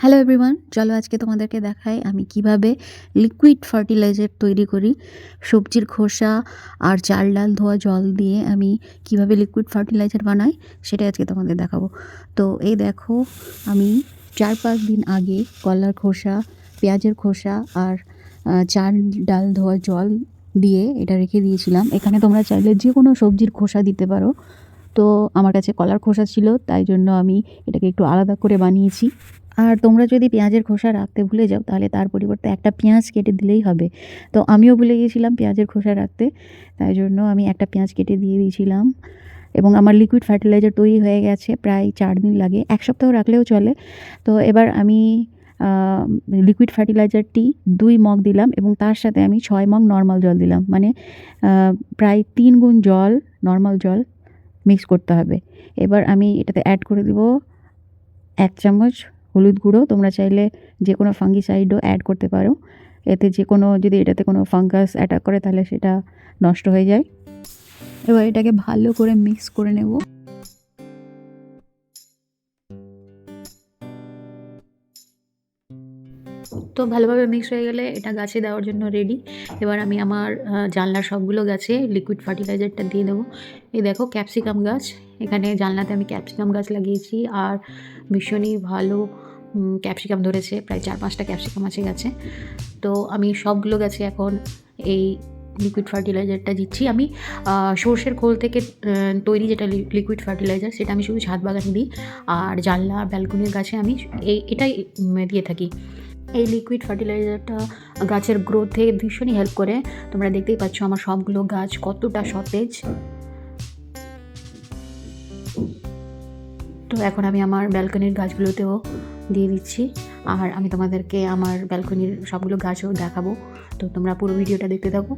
Hello everyone চলো আজকে তোমাদেরকে দেখাই আমি কীভাবে লিকুইড ফার্টিলাইজার তৈরি করি। সবজির খোসা আর চাল ডাল ধোয়া জল দিয়ে আমি কীভাবে লিকুইড ফার্টিলাইজার বানাই সেটা আজকে তোমাদের দেখাবো। তো এই দেখো, আমি চার পাঁচ দিন আগে কলার খোসা, পেঁয়াজের খোসা আর চাল ডাল ধোয়া জল দিয়ে এটা রেখে দিয়েছিলাম। এখানে তোমরা চাইলে যে কোনো সবজির খোসা দিতে পারো। তো আমার কাছে কলার খোসা ছিল, তাই জন্য আমি এটাকে একটু আলাদা করে বানিয়েছি। আর তোমরা যদি পেঁয়াজের খোসা রাখতে ভুলে যাও, তাহলে তার পরিবর্তে একটা পেঁয়াজ কেটে দিলেই হবে। তো আমিও ভুলে গিয়েছিলাম পেঁয়াজের খোসা রাখতে, তাই জন্য আমি একটা পেঁয়াজ কেটে দিয়ে দিয়েছিলাম। এবং আমার লিকুইড ফার্টিলাইজার তৈরি হয়ে গেছে, প্রায় চার দিন লাগে। এক সপ্তাহ রাখলেও চলে। তো এবার আমি লিকুইড ফার্টিলাইজারটি দুই মগ দিলাম এবং তার সাথে আমি ছয় মগ নর্মাল জল দিলাম। মানে প্রায় তিন গুণ জল নর্মাল জল মিক্স করতে হবে। এবার আমি এটাতে অ্যাড করে দেবো এক চামচ হলুদ গুঁড়ো, তোমরা চাইলে যে কোনো ফাঙ্গিসাইডও অ্যাড করতে পারো। এতে যে কোনো যদি এটাতে কোনো ফাঙ্গাস অ্যাটাক করে, তাহলে সেটা নষ্ট হয়ে যায়। এবার এটাকে ভালো করে মিক্স করে নেব। তো ভালোভাবে মিক্স হয়ে গেলে এটা গাছে দেওয়ার জন্য রেডি এবার আমি আমার জানলার সবগুলো গাছে লিকুইড ফার্টিলাইজারটা দিয়ে দেবো। এই দেখো ক্যাপসিকাম গাছ। এখানে জানলাতে আমি ক্যাপসিকাম গাছ লাগিয়েছি আর ভীষণই ভালো ক্যাপসিকাম ধরেছে, প্রায় চার পাঁচটা ক্যাপসিকাম আছে গাছে। তো আমি সবগুলো গাছে এখন এই লিকুইড ফার্টিলাইজারটা দিচ্ছি। আমি সর্ষের খোল থেকে তৈরি যেটা লিকুইড ফার্টিলাইজার সেটা আমি শুধু ছাদ বাগানে দিই। আর জানলা, ব্যালকনির গাছে আমি এই এটাই দিয়ে থাকি। এই লিকুইড ফার্টিলাইজারটা গাছের গ্রোথে ভীষণই হেল্প করে। তোমরা দেখতেই পাচ্ছ আমার সবগুলো গাছ কতটা সতেজ। তো এখন আমি আমার ব্যালকনির গাছগুলোতেও দিয়ে দিচ্ছি। আর আমি তোমাদেরকে আমার ব্যালকনির সবগুলো গাছও দেখাবো। তো তোমরা পুরো ভিডিওটা দেখতে থাকো।